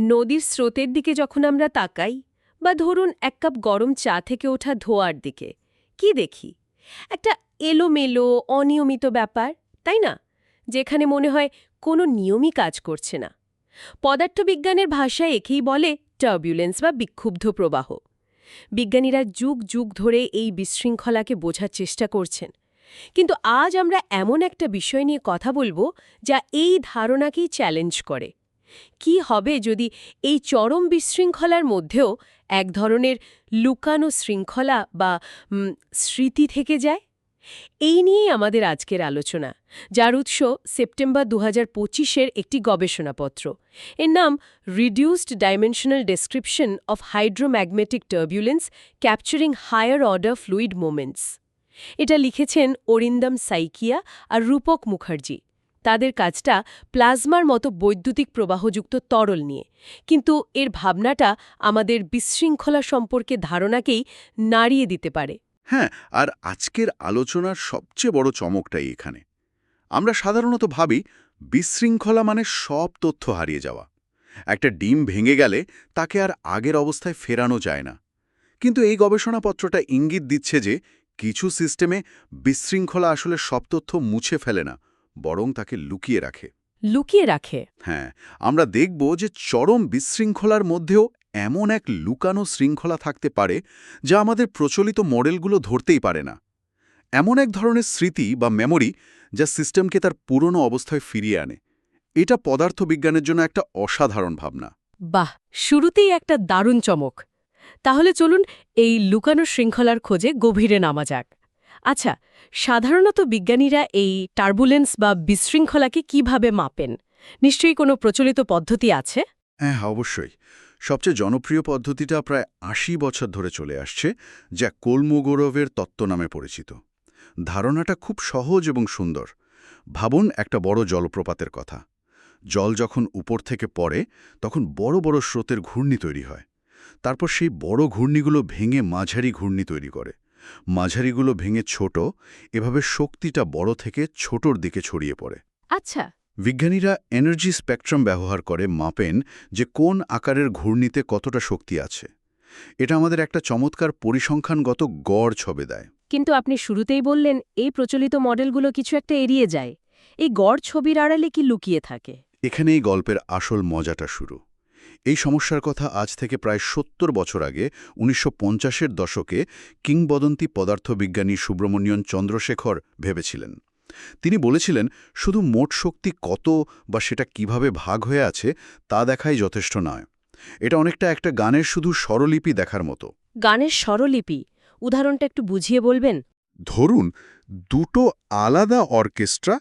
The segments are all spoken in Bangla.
নদীর স্রোতের দিকে যখন আমরা তাকাই, বা ধরুন এক কাপ গরম চা থেকে ওঠা ধোয়ার দিকে, কি দেখি? একটা এলোমেলো, অনিয়মিত ব্যাপার, তাই না? যেখানে মনে হয় কোনো নিয়মই কাজ করছে না। পদার্থবিজ্ঞানের ভাষায় একেই বলে টার্বুলেন্স বা বিক্ষুব্ধ প্রবাহ। বিজ্ঞানীরা যুগ যুগ ধরে এই বিশৃঙ্খলাকে বোঝার চেষ্টা করছেন। কিন্তু আজ আমরা এমন একটা বিষয় নিয়ে কথা বলব যা এই ধারণাকেই চ্যালেঞ্জ করে। কি হবে যদি এই চরম বিশৃঙ্খলার মধ্যেও এক ধরনের লুকানো শৃঙ্খলা বা স্মৃতি থেকে যায়? এই নিয়েই আমাদের আজকের আলোচনা, যার উৎস সেপ্টেম্বর দু হাজার একটি গবেষণাপত্র। এর নাম reduced dimensional description of hydromagnetic turbulence capturing higher order fluid moments এটা লিখেছেন অরিন্দম সাইকিয়া আর রূপক মুখার্জি। তাদের কাজটা প্লাজমার মতো বৈদ্যুতিক প্রবাহযুক্ত তরল নিয়ে। কিন্তু এর ভাবনাটা আমাদের বিশৃঙ্খলা সম্পর্কে ধারণাকেই নাড়িয়ে দিতে পারে। হ্যাঁ আর আজকের আলোচনার সবচেয়ে বড় চমকটাই এখানে। আমরা সাধারণত ভাবি, বিশৃঙ্খলা মানে সব তথ্য হারিয়ে যাওয়া। একটা ডিম ভেঙে গেলে তাকে আর আগের অবস্থায় ফেরানো যায় না। কিন্তু এই গবেষণাপত্রটা ইঙ্গিত দিচ্ছে যে কিছু সিস্টেমে বিশৃঙ্খলা আসলে সব তথ্য মুছে ফেলে না। বরং তাকে লুকিয়ে রাখে। লুকিয়ে রাখে? হ্যাঁ আমরা দেখব যে চরম বিশৃঙ্খলার মধ্যেও এমন এক লুকানো শৃঙ্খলা থাকতে পারে যা আমাদের প্রচলিত মডেলগুলো ধরতেই পারে না। এমন এক ধরনের স্মৃতি বা মেমোরি যা সিস্টেমকে তার পুরনো অবস্থায় ফিরিয়ে আনে। এটা পদার্থবিজ্ঞানের জন্য একটা অসাধারণ ভাবনা। বাহ শুরুতেই একটা দারুণ চমক। তাহলে চলুন এই লুকানো শৃঙ্খলার খোঁজে গভীরে নামা যাক। আচ্ছা সাধারণত বিজ্ঞানীরা এই টার্বুলেন্স বা বিশৃঙ্খলাকে কীভাবে মাপেন? নিশ্চয়ই কোনো প্রচলিত পদ্ধতি আছে? হ্যাঁ অবশ্যই। সবচেয়ে জনপ্রিয় পদ্ধতিটা প্রায় আশি বছর ধরে চলে আসছে, যা কোলমোগোরভের তত্ত্ব নামে পরিচিত। ধারণাটা খুব সহজ এবং সুন্দর। ভাবুন একটা বড় জলপ্রপাতের কথা। জল যখন উপর থেকে পড়ে, তখন বড় বড় স্রোতের ঘূর্ণি তৈরি হয়। তারপর সেই বড় ঘূর্ণিগুলো ভেঙে মাঝারি ঘূর্ণি তৈরি করে। মাঝারিগুলো ভেঙে ছোট এভাবে শক্তিটা বড় থেকে ছোটর দিকে ছড়িয়ে পড়ে। আচ্ছা। বিজ্ঞানীরা এনার্জি স্পেকট্রাম ব্যবহার করে মাপেন যে কোন আকারের ঘূর্ণিতে কতটা শক্তি আছে। এটা আমাদের একটা চমৎকার পরিসংখ্যানগত গড় ছবে দেয়। কিন্তু আপনি শুরুতেই বললেন এই প্রচলিত মডেলগুলো কিছু একটা এড়িয়ে যায়। এই গড় ছবির আড়ালে কি লুকিয়ে থাকে? এখানেই গল্পের আসল মজাটা শুরু। এই সমস্যার কথা আজ থেকে প্রায় সত্তর বছর আগে উনিশশো পঞ্চাশের দশকে কিংবদন্তি পদার্থবিজ্ঞানী সুব্রমণিয়ন চন্দ্রশেখর ভেবেছিলেন। তিনি বলেছিলেন শুধু মোট শক্তি কত বা সেটা কীভাবে ভাগ হয়ে আছে তা দেখাই যথেষ্ট নয়। এটা অনেকটা একটা গানের শুধু স্বরলিপি দেখার মতো। গানের স্বরলিপি? উদাহরণটা একটু বুঝিয়ে বলবেন? ধরুন দুটো আলাদা অর্কেস্ট্রা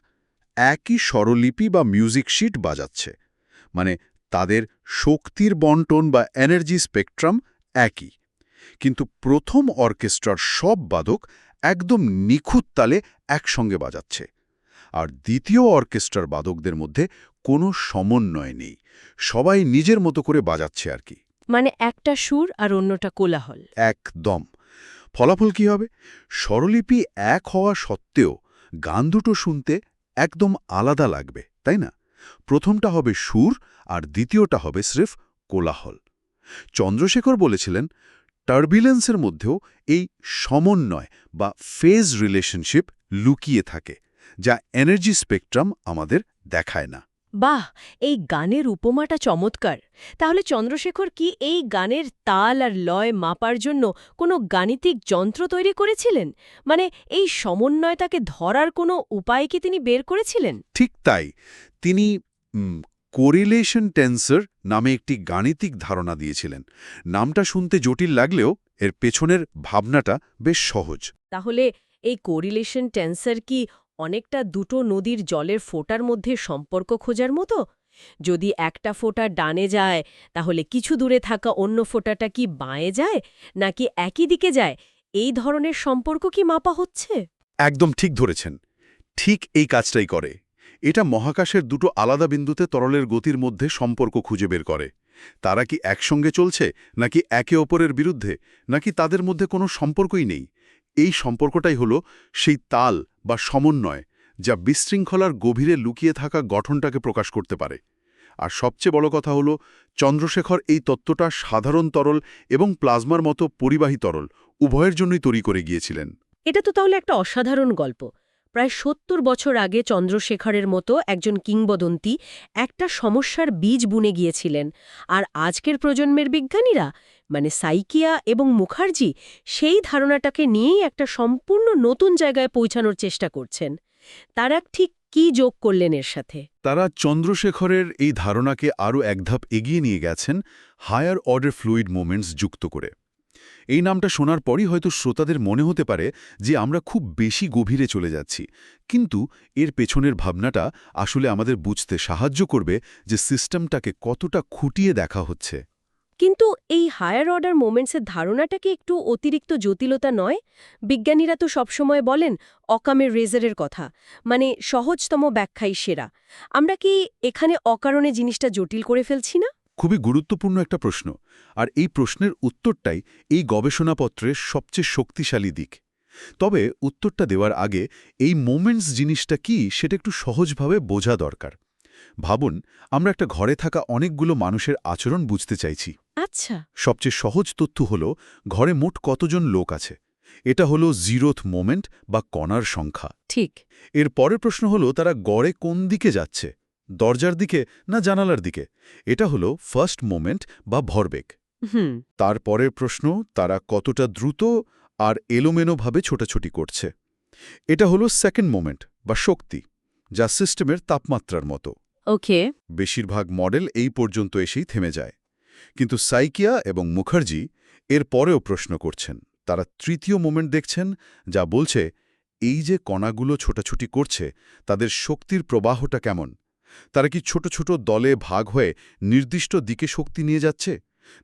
একই স্বরলিপি বা মিউজিক শিট বাজাচ্ছে। মানে তাদের শক্তির বন্টন বা এনার্জি স্পেকট্রাম একই। কিন্তু প্রথম অর্কেস্ট্রার সব বাদক একদম নিখুঁত তালে একসঙ্গে বাজাচ্ছে। আর দ্বিতীয় অর্কেস্ট্রার বাদকদের মধ্যে কোনো সমন্বয় নেই। সবাই নিজের মতো করে বাজাচ্ছে আর কি। মানে একটা সুর আর অন্যটা কোলাহল। একদম। ফলাফল কি হবে? স্বরলিপি এক হওয়া সত্ত্বেও গান দুটো শুনতে একদম আলাদা লাগবে তাই না? প্রথমটা হবে সুর আর দ্বিতীয়টা হবে স্রেফ কোলাহল। চন্দ্রশেখর বলেছিলেন টার্বিলেন্সের মধ্যেও এই সমন্বয় বা ফেজ রিলেশনশিপ লুকিয়ে থাকে, যা এনার্জি স্পেকট্রাম আমাদের দেখায় না। বাহ এই গানের উপমাটা চমৎকার। তাহলে চন্দ্রশেখর কি এই গানের তাল আর লয় মাপার জন্য কোনো গাণিতিক যন্ত্র তৈরি করেছিলেন? মানে এই সমন্বয়তাকে ধরার কোনো উপায় কি তিনি বের করেছিলেন? ঠিক তাই। তিনি কোরিলেশন টেন্সর নামে একটি গাণিতিক ধারণা দিয়েছিলেন। নামটা শুনতে জটিল লাগলেও এর পেছনের ভাবনাটা বেশ সহজ। তাহলে এই কোরিলেশন টেন্সার কি অনেকটা দুটো নদীর জলের ফোঁটার মধ্যে সম্পর্ক খোঁজার মতো? যদি একটা ফোঁটা ডানে যায়, তাহলে কিছু দূরে থাকা অন্য ফোঁটাটা কি বাঁয়ে যায়, নাকি একই দিকে যায়? এই ধরনের সম্পর্ক কি মাপা হচ্ছে? একদম ঠিক ধরেছেন। ঠিক এই কাজটাই করে। এটা মহাকাশের দুটো আলাদা বিন্দুতে তরলের গতির মধ্যে সম্পর্ক খুঁজে বের করে। তারা কি একসঙ্গে চলছে, নাকি একে অপরের বিরুদ্ধে, নাকি তাদের মধ্যে কোনো সম্পর্কই নেই? এই সম্পর্কটাই হলো সেই তাল বা সমন্বয় যা বিশৃঙ্খলার গভীরে লুকিয়ে থাকা গঠনটাকে প্রকাশ করতে পারে। আর সবচেয়ে বড় কথা হলো, চন্দ্রশেখর এই তত্ত্বটা সাধারণ তরল এবং প্লাজমার মতো পরিবাহী তরল উভয়ের জন্যই তৈরি করে গিয়েছিলেন। এটা তো তাহলে একটা অসাধারণ গল্প। প্রায় সত্তর বছর আগে চন্দ্রশেখরের মতো একজন কিংবদন্তি একটা সমস্যার বীজ বুনে গিয়েছিলেন। আর আজকের প্রজন্মের বিজ্ঞানীরা মানে সাইকিয়া এবং মুখার্জি, সেই ধারণাটাকে নিয়েই একটা সম্পূর্ণ নতুন জায়গায় পৌঁছানোর চেষ্টা করছেন। তারা ঠিক কি যোগ করলেন এর সাথে? তারা চন্দ্রশেখরের এই ধারণাকে আরও এক ধাপ এগিয়ে নিয়ে গেছেন, হায়ার অর্ডার ফ্লুইড মোমেন্টস যুক্ত করে। এই নামটা শোনার পরই হয়তো শ্রোতাদের মনে হতে পারে যে আমরা খুব বেশি গভীরে চলে যাচ্ছি। কিন্তু এর পেছনের ভাবনাটা আসলে আমাদের বুঝতে সাহায্য করবে যে সিস্টেমটাকে কতটা খুঁটিয়ে দেখা হচ্ছে। কিন্তু এই হায়ার অর্ডার মোমেন্টসের ধারণাটা কি একটু অতিরিক্ত জটিলতা নয়? বিজ্ঞানীরা তো সবসময় বলেন অকামের রেজারের কথা মানে সহজতম ব্যাখ্যাই সেরা। আমরা কি এখানে অকারণে জিনিসটা জটিল করে ফেলছি না? খুবই গুরুত্বপূর্ণ একটা প্রশ্ন আর এই প্রশ্নের উত্তরটাই এই গবেষণাপত্রের সবচেয়ে শক্তিশালী দিক। তবে উত্তরটা দেওয়ার আগে এই মোমেন্টস জিনিসটা কি সেটা একটু সহজভাবে বোঝা দরকার। ভাবুন আমরা একটা ঘরে থাকা অনেকগুলো মানুষের আচরণ বুঝতে চাইছি। আচ্ছা। সবচেয়ে সহজ তথ্য হল ঘরে মোট কতজন লোক আছে? এটা হলো জিরোথ মোমেন্ট বা কণার সংখ্যা। ঠিক। এর পরের প্রশ্ন হলো তারা গড়ে কোন দিকে যাচ্ছে? দরজার দিকে না জানালার দিকে? এটা হলো ফার্স্ট মোমেন্ট বা ভরবেগ। হুম। তার পরের প্রশ্ন তারা কতটা দ্রুত আর এলোমেনোভাবে ছোটাছুটি করছে? এটা হলো সেকেন্ড মোমেন্ট বা শক্তি যা সিস্টেমের তাপমাত্রার মতো। ওকে। বেশিরভাগ মডেল এই পর্যন্ত এসেই থেমে যায়। কিন্তু সাইকিয়া এবং মুখার্জি এর পরেও প্রশ্ন করছেন। তারা তৃতীয় মোমেন্ট দেখছেন যা বলছে এই যে কণাগুলো ছোটাছুটি করছে তাদের শক্তির প্রবাহটা কেমন? তারা কি ছোট ছোট দলে ভাগ হয়ে নির্দিষ্ট দিকে শক্তি নিয়ে যাচ্ছে?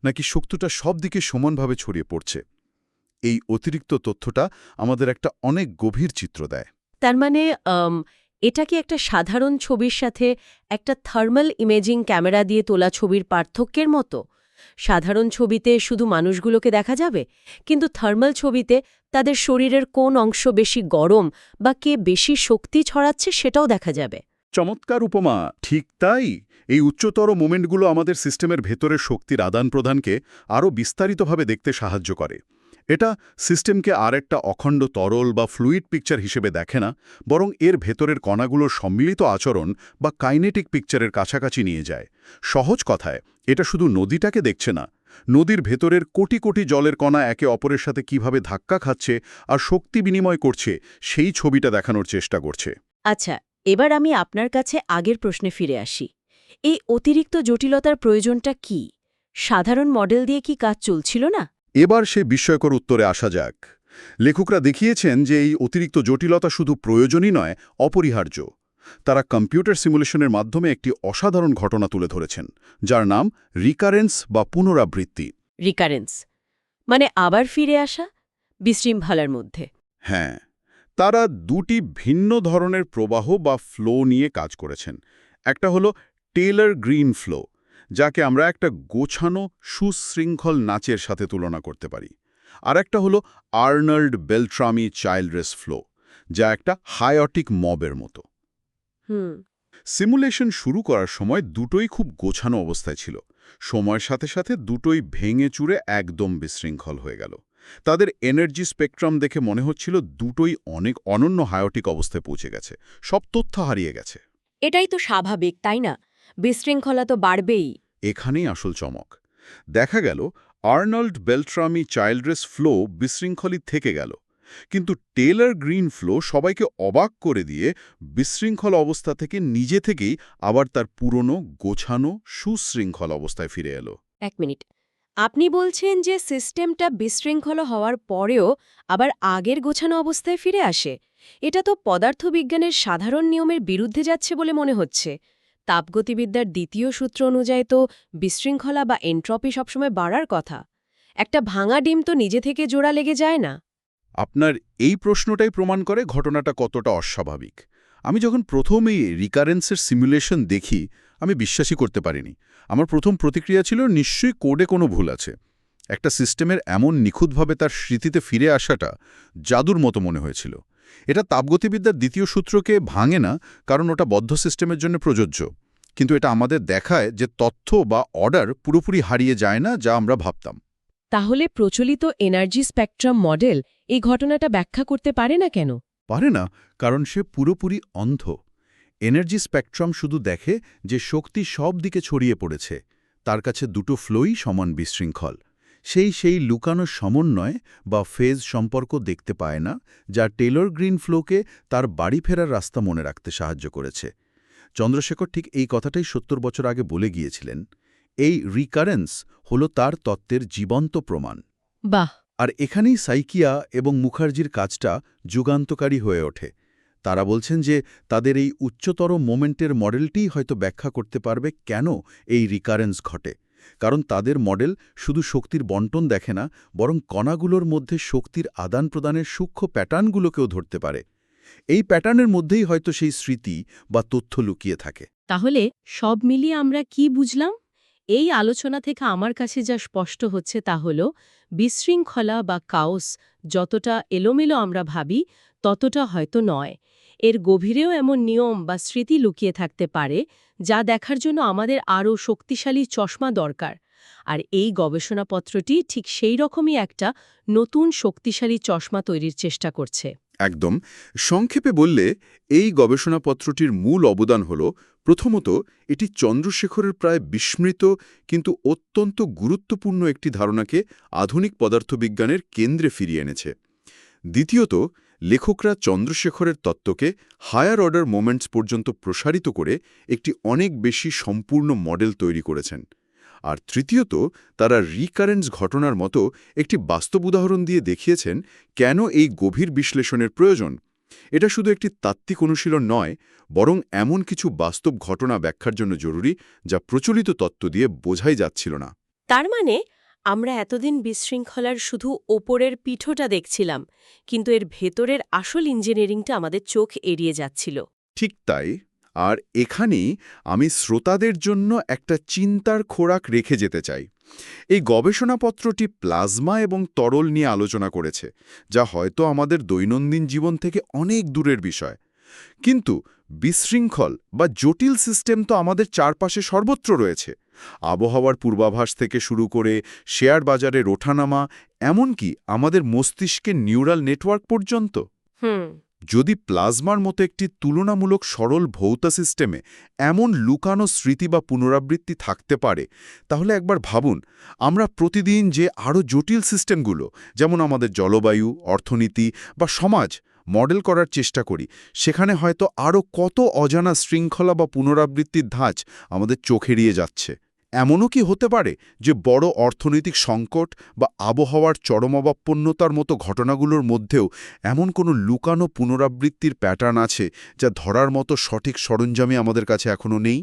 নাকি শক্তিটা সব দিকে সমানভাবে ছড়িয়ে পড়ছে? এই অতিরিক্ত তথ্যটা আমাদের একটা অনেক গভীর চিত্র দেয়। তার মানে এটা কি একটা সাধারণ ছবির সাথে একটা থার্মাল ইমেজিং ক্যামেরা দিয়ে তোলা ছবির পার্থক্যের মতো? সাধারণ ছবিতে শুধু মানুষগুলোকে দেখা যাবে? কিন্তু থার্মাল ছবিতে তাদের শরীরের কোন অংশ বেশি গরম বা কে বেশি শক্তি ছড়াচ্ছে সেটাও দেখা যাবে। চমৎকার উপমা। ঠিক তাই? এই উচ্চতর মোমেন্টগুলো আমাদের সিস্টেমের ভেতরের শক্তির আদান প্রদানকে আরও বিস্তারিতভাবে দেখতে সাহায্য করে। এটা সিস্টেমকে আর একটা অখণ্ড তরল বা ফ্লুইড পিকচার হিসেবে দেখে না, বরং এর ভেতরের কণাগুলোর সম্মিলিত আচরণ বা কাইনেটিক পিকচারের কাছাকাছি নিয়ে যায়। সহজ কথায়, এটা শুধু নদীটাকে দেখছে না। নদীর ভেতরের কোটি কোটি জলের কণা একে অপরের সাথে কীভাবে ধাক্কা খাচ্ছে আর শক্তি বিনিময় করছে, সেই ছবিটা দেখানোর চেষ্টা করছে। আচ্ছা এবার আমি আপনার কাছে আগের প্রশ্নে ফিরে আসি। এই অতিরিক্ত জটিলতার প্রয়োজনটা কি? সাধারণ মডেল দিয়ে কি কাজ চলছিল না? এবার সে বিস্ময়কর উত্তরে আসা যাক। লেখকরা দেখিয়েছেন যে এই অতিরিক্ত জটিলতা শুধু প্রয়োজনই নয় অপরিহার্য। তারা কম্পিউটার সিমুলেশনের মাধ্যমে একটি অসাধারণ ঘটনা তুলে ধরেছেন যার নাম রিকারেন্স বা পুনরাবৃত্তি। রিকারেন্স। মানে আবার ফিরে আসা? বিশৃঙ্খলার মধ্যে। হ্যাঁ। তারা দুটি ভিন্ন ধরনের প্রবাহ বা ফ্লো নিয়ে কাজ করেছেন। একটা হলো টেলার গ্রিন ফ্লো যাকে আমরা একটা গোছানো সুশৃঙ্খল নাচের সাথে তুলনা করতে পারি। আর একটা হলো আর্নাল্ড বেলট্রামি চাইল্ড্রেস ফ্লো যা একটা হায়োটিক মবের মতো। সিমুলেশন শুরু করার সময় দুটোই খুব গোছানো অবস্থায় ছিল। সময়ের সাথে সাথে দুটোই ভেঙে চুরে একদম বিশৃঙ্খল হয়ে গেল। তাদের এনার্জি স্পেকট্রাম দেখে মনে হচ্ছিল দুটোই অনেক অনন্য হায়োটিক অবস্থায় পৌঁছে গেছে। সব তথ্য হারিয়ে গেছে। এটাই তো স্বাভাবিক তাই না? বিশৃঙ্খলা তো বাড়বেই। এখানেই আসল চমক। দেখা গেল আর্নল্ড বেলট্রামি চাইল্ড্রেস ফ্লো বিশৃঙ্খলিত থেকে গেল। কিন্তু টেলার গ্রিন ফ্লো সবাইকে অবাক করে দিয়ে বিশৃঙ্খল অবস্থা থেকে নিজে থেকেই আবার তার পুরনো গোছানো সুশৃঙ্খল অবস্থায় ফিরে এলো। এক মিনিট। আপনি বলছেন যে সিস্টেমটা বিশৃঙ্খল হওয়ার পরেও আবার আগের গোছানো অবস্থায় ফিরে আসে। এটা তো পদার্থবিজ্ঞানের সাধারণ নিয়মের বিরুদ্ধে যাচ্ছে বলে মনে হচ্ছে। তাপগতিবিদ্যার দ্বিতীয় সূত্র অনুযায়ী তো বিশৃঙ্খলা বা এন্ট্রপি সবসময় বাড়ার কথা। একটা ভাঙা ডিম তো নিজে থেকে জোড়া লেগে যায় না। আপনার এই প্রশ্নটাই প্রমাণ করে ঘটনাটা কতটা অস্বাভাবিক। আমি যখন প্রথম এই রিকারেন্সের সিমুলেশন দেখি আমি বিশ্বাসই করতে পারিনি। আমার প্রথম প্রতিক্রিয়া ছিল নিশ্চয়ই কোডে কোনো ভুল আছে। একটা সিস্টেমের এমন নিখুঁতভাবে তার স্মৃতিতে ফিরে আসাটা জাদুর মতো মনে হয়েছিল। এটা তাপগতিবিদ্যার দ্বিতীয় সূত্রকে ভাঙে না কারণ ওটা বদ্ধ সিস্টেমের জন্য প্রযোজ্য। কিন্তু এটা আমাদের দেখায় যে তথ্য বা অর্ডার পুরোপুরি হারিয়ে যায় না যা আমরা ভাবতাম। তাহলে প্রচলিত এনার্জি স্পেকট্রাম মডেল এই ঘটনাটা ব্যাখ্যা করতে পারে না কেন? পারে না কারণ সে পুরোপুরি অন্ধ। এনার্জি স্পেকট্রাম শুধু দেখে যে শক্তি সব দিকে ছড়িয়ে পড়েছে। তার কাছে দুটো ফ্লোই সমান বিশৃঙ্খল। সেই সেই লুকানো সমন্বয় বা ফেজ সম্পর্ক দেখতে পায় না যা টেলর গ্রিন ফ্লোকে তার বাড়ি ফেরার রাস্তা মনে রাখতে সাহায্য করেছে। চন্দ্রশেখর ঠিক এই কথাটাই সত্তর বছর আগে বলে গিয়েছিলেন এই রিকারেন্স হল তার তত্ত্বের জীবন্ত প্রমাণ। বাহ! আর এখানেই সাইকিয়া এবং মুখার্জির কাজটা যুগান্তকারী হয়ে ওঠে। তারা বলছেন যে তাদের এই উচ্চতর মোমেন্টের মডেলটিই হয়তো ব্যাখ্যা করতে পারবে কেন এই রিকারেন্স ঘটে। কারণ তাদের মডেল শুধু শক্তির বন্টন দেখে না, বরং কণাগুলোর মধ্যে শক্তির আদান প্রদানের সূক্ষ্ম প্যাটার্নগুলোকেও ধরতে পারে। এই প্যাটার্নের মধ্যেই হয়তো সেই স্মৃতি বা তথ্য লুকিয়ে থাকে। তাহলে সব মিলিয়ে আমরা কি বুঝলাম? এই আলোচনা থেকে আমার কাছে যা স্পষ্ট হচ্ছে তা হল, বিশৃঙ্খলা বা কাওস যতটা এলোমেলো আমরা ভাবি, ততটা হয়তো নয়। এর গভীরেও এমন নিয়ম বা স্মৃতি লুকিয়ে থাকতে পারে, যা দেখার জন্য আমাদের আরও শক্তিশালী চশমা দরকার। আর এই গবেষণাপত্রটি ঠিক সেই রকমই একটা নতুন শক্তিশালী চশমা তৈরির চেষ্টা করছে। একদম। সংক্ষেপে বললে, এই গবেষণাপত্রটির মূল অবদান হল, প্রথমত, এটি চন্দ্রশেখরের প্রায় বিস্মৃত কিন্তু অত্যন্ত গুরুত্বপূর্ণ একটি ধারণাকে আধুনিক পদার্থবিজ্ঞানের কেন্দ্রে ফিরিয়ে এনেছে। দ্বিতীয়ত লেখকরা চন্দ্রশেখরের তত্ত্বকে হায়ার অর্ডার মোমেন্টস পর্যন্ত প্রসারিত করে একটি অনেক বেশি সম্পূর্ণ মডেল তৈরি করেছেন। আর তৃতীয়ত, তারা রিকারেন্স ঘটনার মতো একটি বাস্তব উদাহরণ দিয়ে দেখিয়েছেন কেন এই গভীর বিশ্লেষণের প্রয়োজন। এটা শুধু একটি তাত্ত্বিক অনুশীলন নয়, বরং এমন কিছু বাস্তব ঘটনা ব্যাখ্যার জন্য জরুরি যা প্রচলিত তত্ত্ব দিয়ে বোঝাই যাচ্ছিল না। তার মানে আমরা এতদিন বিশৃঙ্খলার শুধু ওপরের পিঠোটা দেখছিলাম, কিন্তু এর ভেতরের আসল ইঞ্জিনিয়ারিংটা আমাদের চোখ এড়িয়ে যাচ্ছিল। ঠিক তাই, আর এখানেই আমি শ্রোতাদের জন্য একটা চিন্তার খোরাক রেখে যেতে চাই। এই গবেষণাপত্রটি প্লাজমা এবং তরল নিয়ে আলোচনা করেছে, যা হয়তো আমাদের দৈনন্দিন জীবন থেকে অনেক দূরের বিষয়। কিন্তু বিশৃঙ্খল বা জটিল সিস্টেম তো আমাদের চারপাশে সর্বত্র রয়েছে। আবহাওয়ার পূর্বাভাস থেকে শুরু করে শেয়ার বাজারের ওঠানামা এমনকি আমাদের মস্তিষ্কের নিউরাল নেটওয়ার্ক পর্যন্ত। যদি প্লাজমার মতো একটি তুলনামূলক সরল ভৌত সিস্টেমে এমন লুকানো স্মৃতি বা পুনরাবৃত্তি থাকতে পারে তাহলে একবার ভাবুন আমরা প্রতিদিন যে আরও জটিল সিস্টেমগুলো যেমন আমাদের জলবায়ু অর্থনীতি বা সমাজ মডেল করার চেষ্টা করি সেখানে হয়তো আরও কত অজানা শৃঙ্খলা বা পুনরাবৃত্তির ধাঁচ আমাদের চোখ এড়িয়ে যাচ্ছে। এমনও কি হতে পারে যে বড় অর্থনৈতিক সংকট বা আবহাওয়ার চরমাবাপন্নতার মতো ঘটনাগুলোর মধ্যেও এমন কোনো লুকানো পুনরাবৃত্তির প্যাটার্ন আছে যা ধরার মতো সঠিক সরঞ্জামে আমাদের কাছে এখনও নেই?